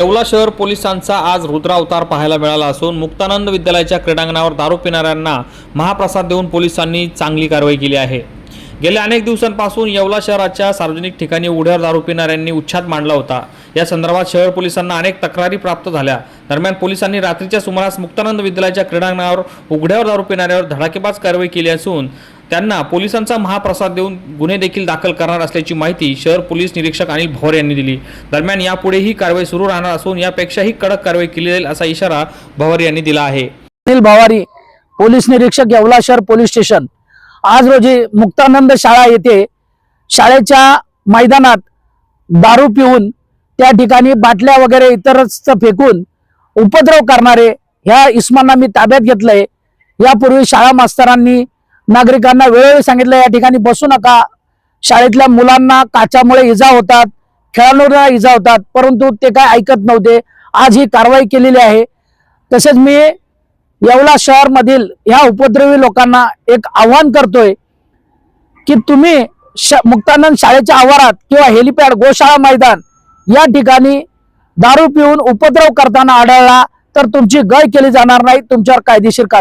येवला शहर पोलिसांचा आज रुद्रावतार पाहायला मिळाला असून मुक्तानंद विद्यालयाच्या क्रीडांगणावर दारू पिणाऱ्यांना महाप्रसाद देऊन पोलिसांनी चांगली कारवाई केली आहे. गेल्या अनेक दिवसांपासून येवला शहराच्या सार्वजनिक ठिकाणी उघड्यावर दारू पिणाऱ्यांनी उच्छाद मांडला होता. या संदर्भात शहर पोलिसांना अनेक तक्रारी प्राप्त झाल्या. दरम्यान पोलिसांनी रात्रीच्या सुमारास मुक्तानंद विद्यालयाच्या क्रीडांगणावर उघड्यावर दारू पिणाऱ्यावर धडाकेबाज कारवाई केली असून त्यांना पोलिसांचा महाप्रसाद देऊन गुन्हे देखील दाखल करणार असल्याची माहिती शहर पोलीस निरीक्षक अनिल भोर यांनी दिली. दरम्यान यापुढेही कारवाई सुरू राहणार असून यापेक्षाही कडक कारवाई केली जाईल असा इशारा भवर यांनी दिला आहे. अनिल भवारी पोलीस निरीक्षक येवला शहर पोलीस स्टेशन. आज रोजी मुक्तानंद शाळा येथे शाळेच्या मैदानात दारू पिऊन त्या ठिकाणी बाटल्या वगैरे इतरच फेकून उपद्रव करणारे ह्या इस्मांना मी ताब्यात घेतलंय. यापूर्वी शाळा मास्तरांनी नागरिकांना वेळोवेळी सांगितलं या ठिकाणी बसू नका. शाळेतल्या मुलांना काचामुळे इजा होतात खेळाडूंना इजा होतात परंतु ते काय ऐकत नव्हते. आज ही कारवाई केलेली आहे. तसेच मी येवला शहरमधील ह्या उपद्रवी लोकांना एक आव्हान करतोय की तुम्ही श मुक्तानंद शाळेच्या आवारात किंवा हेलिपॅड गोशाळा मैदान या ठिकाणी दारू पिऊन उपद्रव करताना आढळला तर तुमची गय केली जाणार नाही तुमच्यावर कायदेशीर कार